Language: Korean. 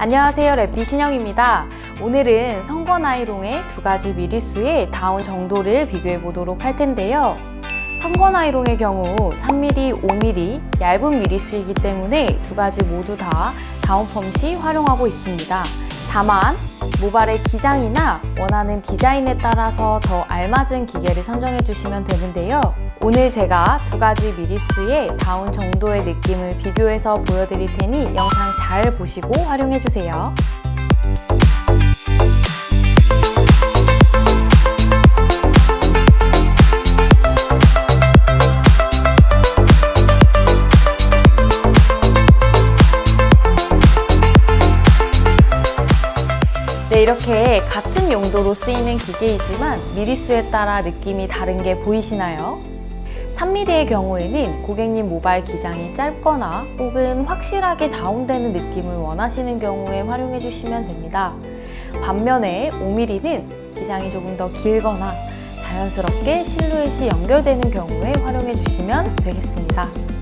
안녕하세요 래피 신영입니다. 오늘은 성건 아이롱의 두 가지 미리수의 다운 정도를 비교해 보도록 할 텐데요. 성건 아이롱의 경우 3mm, 5mm 얇은 미리수이기 때문에 두 가지 모두 다 다운 펌 시 활용하고 있습니다. 다만 모발의 기장이나 원하는 디자인에 따라서 더 알맞은 기계를 선정해 주시면 되는데요. 오늘 제가 두 가지 미리수의 다운 정도의 느낌을 비교해서 보여드릴 테니 영상 잘 보시고 활용해 주세요. 네, 이렇게 같은 용도로 쓰이는 기계이지만 미리수에 따라 느낌이 다른 게 보이시나요? 3mm의 경우에는 고객님 모발 기장이 짧거나 혹은 확실하게 다운되는 느낌을 원하시는 경우에 활용해 주시면 됩니다. 반면에 5mm는 기장이 조금 더 길거나 자연스럽게 실루엣이 연결되는 경우에 활용해 주시면 되겠습니다.